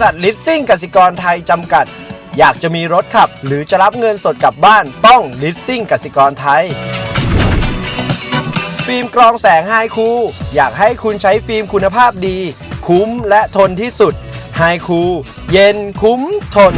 ษัทลิสซิ่งกสิกรไทยจำกัด อยากจะมีรถขับ หรือจะรับเงินสดกลับบ้านต้องลิสซิ่งกสิกรไทย ฟิล์มกรองแสงไฮคู อยากให้คุณใช้ฟิล์มคุณภาพดี คุ้มและทนที่สุดไฮคู เย็นคุ้มทน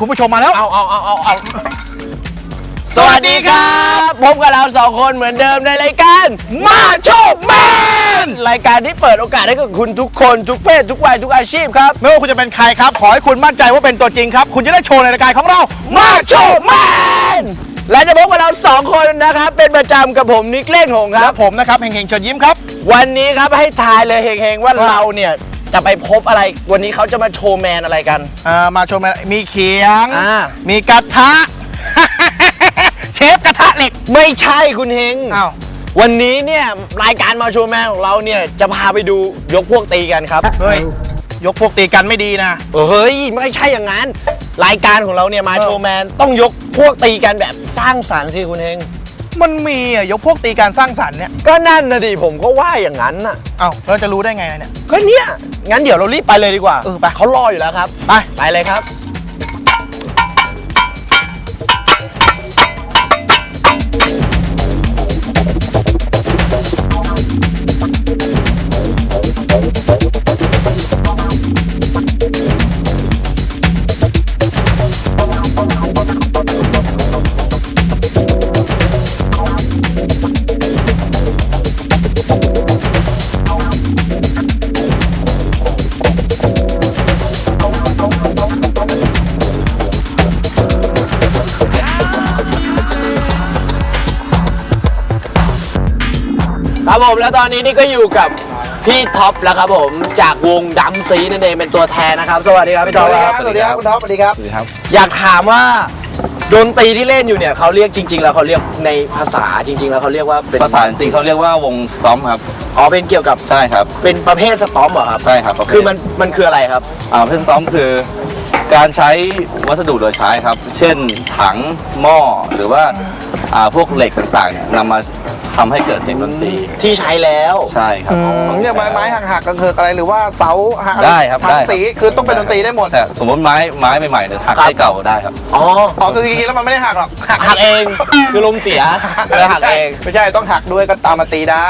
คุณผู้ชมมาแล้ว เอาเอาเอาเอาเอาสวัสดีครับพบกับเราสองคนเหมือนเดิมในรายการมาโชคแมนรายการที่เปิดโอกาสให้กับคุณทุกคนทุกเพศทุกวัยทุกอาชีพครับ ไม่ว่าคุณจะเป็นใครครับ ขอให้คุณมั่นใจว่าเป็นตัวจริงครับ คุณจะได้โชว์ในรายการของเรามาโชคแมนและจะพบกับเราสองคนนะครับ เป็นประจำกับผมนิกเล่นหงคและรับผมนะครับเฮงๆเชิญยิ้มครับ วันนี้ครับให้ทายเลยเฮงๆว่าเราเนี่ย จะไปพบอะไรวันนี้เขาจะมาโชว์แมนอะไรกัน อ่ามาโชว์แมนมีเขียง อ่า มีกระทะ เชฟกระทะเหล็ก ไม่ใช่คุณเฮงอ้าว วันนี้เนี่ยรายการมาโชว์แมนของเราเนี่ยจะพาไปดูยกพวกตีกันครับ เฮ้ย ยกพวกตีกันไม่ดีนะ เฮ้ย ไม่ใช่อย่างนั้น รายการของเราเนี่ยมาเออโชว์แมน ต้องยกพวกตีกันแบบสร้างสรรค์สิคุณเฮง มันมีอะยกพวกตีการสร้างสรรค์เนี่ยก็นั่นนะดิผมก็ว่าอย่างนั้นน่ะเอ้าเราจะรู้ได้ไงเนี่ยก็เนี่ยงั้นเดี๋ยวเรารีบไปเลยดีกว่าเออไปเขารออยู่แล้วครับ ไปไปเลยครับ ผมแล้วตอนนี้นี่ก็อยู่กับพี่ท็อปแล้วครับผมจากวงดำซีนั่นเองเป็นตัวแทนนะครับ สวัสดีครับพี่ท็อปครับสวัสดีครับคุณท็อปสวัสดีครับ อยากถามว่าดนตรีที่เล่นอยู่เนี่ยเขาเรียกจริง ๆ แล้วเขาเรียกในภาษาจริง ๆ แล้วเขาเรียกว่าเป็นภาษาจริงๆเขาเรียกว่าวงสตอมครับอ๋อเป็นเกี่ยวกับใช่ครับ เป็นประเภทสตอมเหรอครับใช่ครับประเภทคือมันมันคืออะไรครับอ่าประเภทสตอมคือการใช้วัสดุโดยใช้ครับ เช่นถังหม้อหรือว่า อ่าพวกเหล็กต่างๆเนี่ยนำมาทำให้เกิดเสียงดนตรีที่ใช้แล้ว ใช่ครับ เนี่ยไม้ไม้หักหักๆกันเคิกอะไรหรือว่าเสาหักได้ครับทำได้ครับสีคือต้องเป็นดนตรีได้หมดใช่สมมติไม้ไม้ใหม่ๆเนี่ยหักครับให้เก่าได้ครับ อ๋ออ๋อคือจริงๆแล้วมันไม่ได้หักหรอกหักหักเอง คือลมเสียเลยหักเอง ไม่ใช่ต้องหักด้วยก็ตามมาตีได้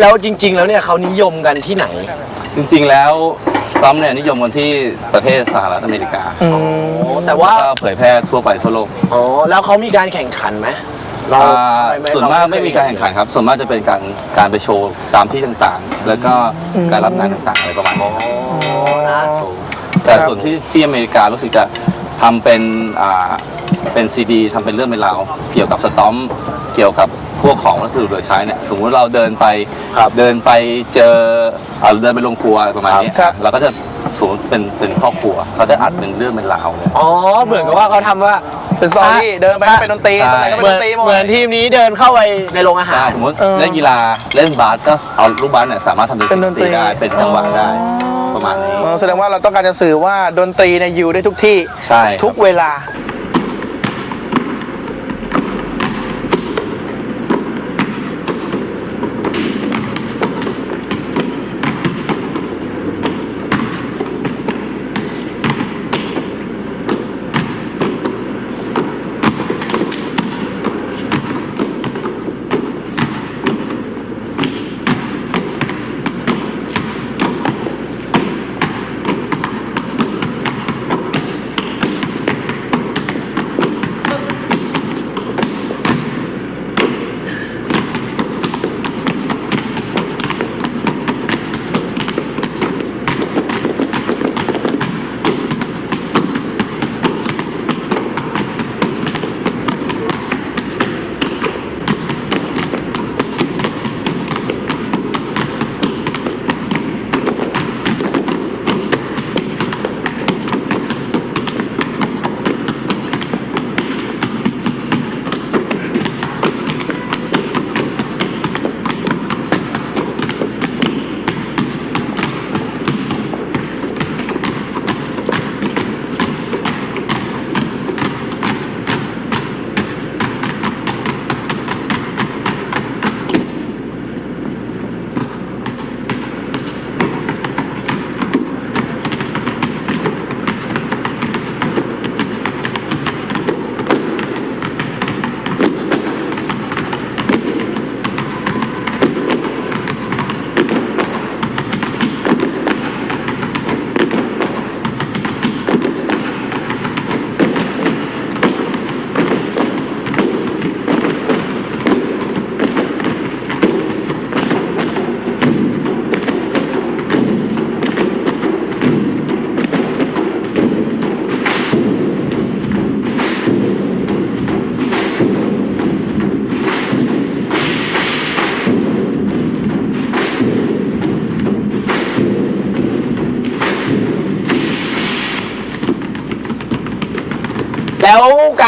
แล้วจริง ๆ แล้วเนี่ยเขานิยมกันที่ไหน จริงๆแล้วสตอมเนี่ยนิยมกันที่ประเทศสหรัฐอเมริกาอ๋อแต่ว่า ก็เผยแพร่ทั่วไปทั่วโลกอ๋อ แล้วเขามีการแข่งขันไหมเราอ่าไส่วนมากไม่มีการแข่งขันครับ ส่วนมากจะเป็นการการไปโชว์ตามที่ต่างๆ แล้วก็การรับงานต่างๆอะไรประมาณนี้ครับ อ๋อนะโชว์แต่ส่วนที่ที่อเมริการู้สึกจะทำเป็นอ่า เป็นซีดีทำเป็นเรื่องเป็นราวเกี่ยวกับสตอมเกี่ยวกับพวกของวัสดุเหลือใช้เนี่ยสมมุติเราเดินไปครับเดินไปเจออ่าเดินไปโรงครัวอะไรประมาณนี้ครับ เราก็จะสมมติเป็นเป็นครอบครัวเขาจะอัดเป็นเรื่องเป็นราวเลย อ๋อเหมือนกับว่าเขาทำว่าเป็นซอรี่เดินไปก็เป็นดนตรีใช่ตรงไหนก็เหเป็นมือนดนตรีหมดเหมือนทีมนี้เดินเข้าไปในโรงอาหาใช่ร สมมติเออเล่นกีฬาเล่นบาสก็เอาลูกบาสเนี่ยสามารถทำเป็นเป็นเสียงดดนนตตรีรี ได้เป็นจังหวะได้ประมาณนี้อ๋อแสดงว่าเราต้องการจะสื่อว่าดนตรีเนี่ยอยู่ได้ทุกที่ใช่ครับ ทุกเวลา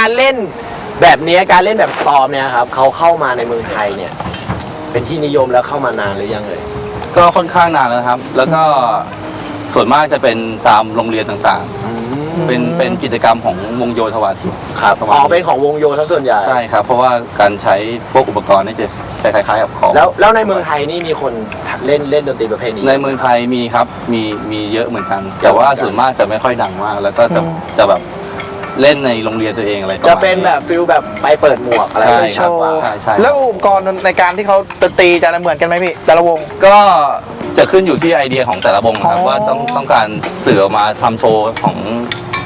การเล่นแบบเนี้ยการเล่นแบบสตอมเนี่ยครับเขาเข้ามาในเมืองไทยเนี่ย เป็นที่นิยมแล้วเข้ามานานหรือยังเลย ก็ค่อนข้างนานแล้วนะครับ แล้วก็ส่วนมากจะเป็นตามโรงเรียนต่างอืมเป็นเป็นกิจกรรมของวงโยธวาทิตครับประมาณอ๋อเป็นของวงโยซะส่วนใหญ่ใช่ครับ เพราะว่าการใช้พวกอุปกรณ์นี่จะคล้ายๆกับของแล้วแล้วในเมืองไทยนี่มีคนเล่นเล่นดนตรีประเภทนี้ ในเมืองไทยมีครับมีมีเยอะเหมือนกัน แต่ว่าส่วนมากจะไม่ค่อยดังมาก แล้วก็จะจะแบบ เล่นในโรงเรียนตัวเองอะไรระมาณจะเป็นแบบฟิลแบบไปเปิดหมวกอะไรใช่ไม่ครับโชว์ ใช่ใช่แล้วอุปกรณ์ในการที่เขาตีจะเหมือนกันไหมพี่แต่ละวง ก็จะขึ้นอยู่ที่ไอเดียของแต่ละวงครับ อ๋อ ว่าต้องต้องการสื่อออกมาทำโชว์ของ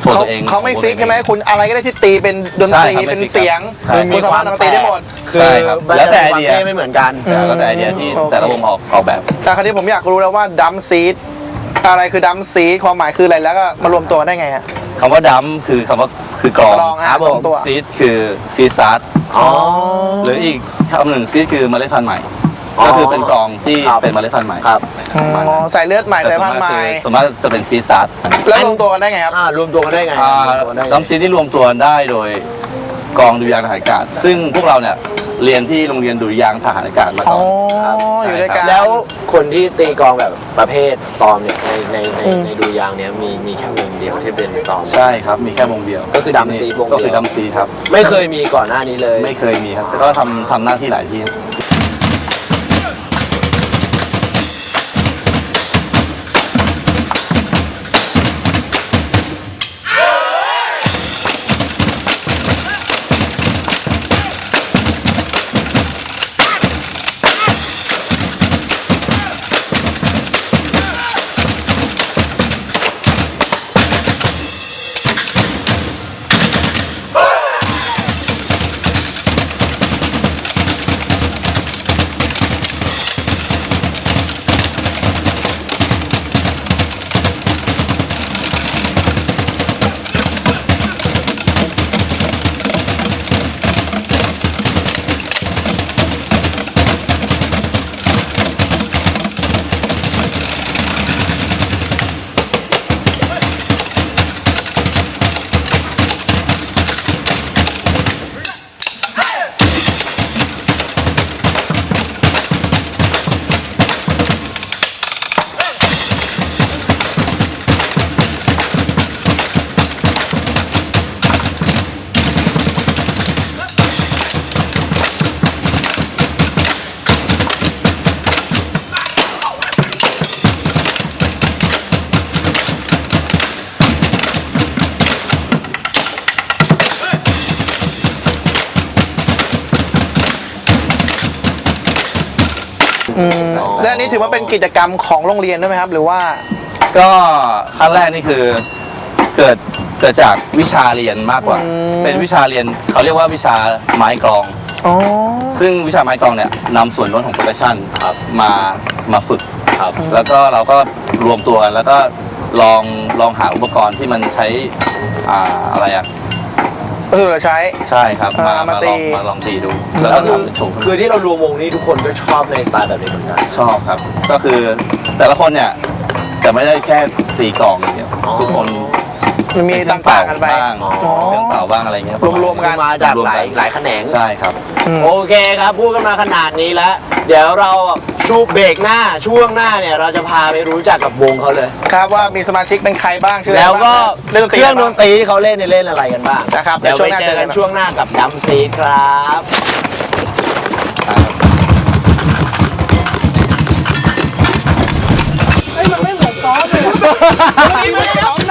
โชว์เขาตัวเองเขาไม่ของวงฟิกตัวองใช่ไหมคุณอะไรก็ได้ที่ตีเป็นดนตรีใช่ครับไม่เป็นฟิกครับเสียงใช่ คุณสามารถดนตรีได้หมดคือใช่ครับแล้วแต่ไอเดีย มันจะมีความท่ไม่เหมือนกันอืมแล้วแต่ไอเดียที่โอเคแต่ละวงออกออกแบบ แต่คราวนี้ผมอยากรู้แล้วว่าดัมซีด อะไรคือดัมซีดความหมายคืออะไรแล้วก็มารวมตัวได้ไงฮะ คำว่าดัมคือคำว่าคือกรองกรองฮะครับผมรวมตัว ซีดคือซีซาร์ดอ๋อ หรืออีกคำหนึ่งซีดคือเมล็ดพันธุ์ใหม่ อ๋อก็คือเป็นกรองที่ครับ เป็นเมล็ดพันธุ์ใหม่ครับ อ๋อใส่เลือดใหม่แต่ใส่ส่วนพันมากธุ์ใหม่คือส่วนมากจะเป็นซีซาร์ดแล้วรวมตัวกันได้ไงครับ อ่ารวมตัวกันได้ไงอ่ารวมตัวกันได้ไงดัมซีดที่รวมตัวได้โดยกองดุริยางค์ทหารอากาศซึ่งพวกเราเนี่ย เรียนที่โรงเรียนดุริยางค์ทหารอากาศมาอ๋ก่ออนครับอยู่ด้วยกันแล้วคนที่ตีกลองแบบประเภทสตอมเนี่ยในในในอืมในดูยางเนี่ยมีมีแค่วงเดียวที่เป็นสตอม ใช่ครับมีแค่วงเดียวก็คือ Drum Seed วงเดียว ก็คือดัมซีดครับ ไม่เคยมีก่อนหน้านี้เลย ไม่เคยมีครับแต่ก็ทำทำหน้าที่หลายที่ และอันนี้ถือว่าเป็นกิจกรรมของโรงเรียนด้วยไหมครับ หรือว่า ก็ขั้นแรกนี่คือเกิดเกิดจากวิชาเรียนมากกว่า อืม เป็นวิชาเรียนเขาเรียกว่าวิชาไม้กลอง อ๋อ ซึ่งวิชาไม้กลองเนี่ยนำส่วนล้วนของโปรดักชันมามาฝึกครับแล้วก็เราก็รวมตัวกันแล้วก็ลองลองหาอุปกรณ์ที่มันใช้อ่าอะไรอะ ก็คือเราใช้ ใช่ครับ มาอ่ามามาลองตี มาลองตีดู แล้วก็ทำเป็นโชว์ขึ้นมา คือที่เรารวมวงนี้ทุกคนก็ชอบในสไตล์แบบนี้เหมือนกัน ชอบครับ ก็คือแต่ละคนเนี่ยจะไม่ได้แค่ตีกลองอย่างเดียว อ๋อ ทุกคน มันมีเครื่องต่างๆกันไป บ้างอ๋อ เครื่องเป่าบ้างอะไรเงี้ยรวมๆกัน มาจากหลายหลายแขนง ใช่ครับ อืม โอเคครับ พูดกันมาขนาดนี้แล้ว เดี๋ยวเราชูเบรกหน้าช่วงหน้าเนี่ย เราจะพาไปรู้จักกับวงเขาเลย ครับว่ามีสมาชิกเป็นใครบ้างชื่ออะไรแล้วก็บ้างเล่นดนตเครีรื่องอะไรดบ้างนตรีที่เขาเล่นเนี่ยเล่นอะไรกันบ้างนะครับเดี๋ยวเดี๋ไปยวช่วงหน้าเจอกันเจอกันช่วงหน้ากับดัมซีครับ เฮ้ยมันไม่เหมือนซอสเลยอะ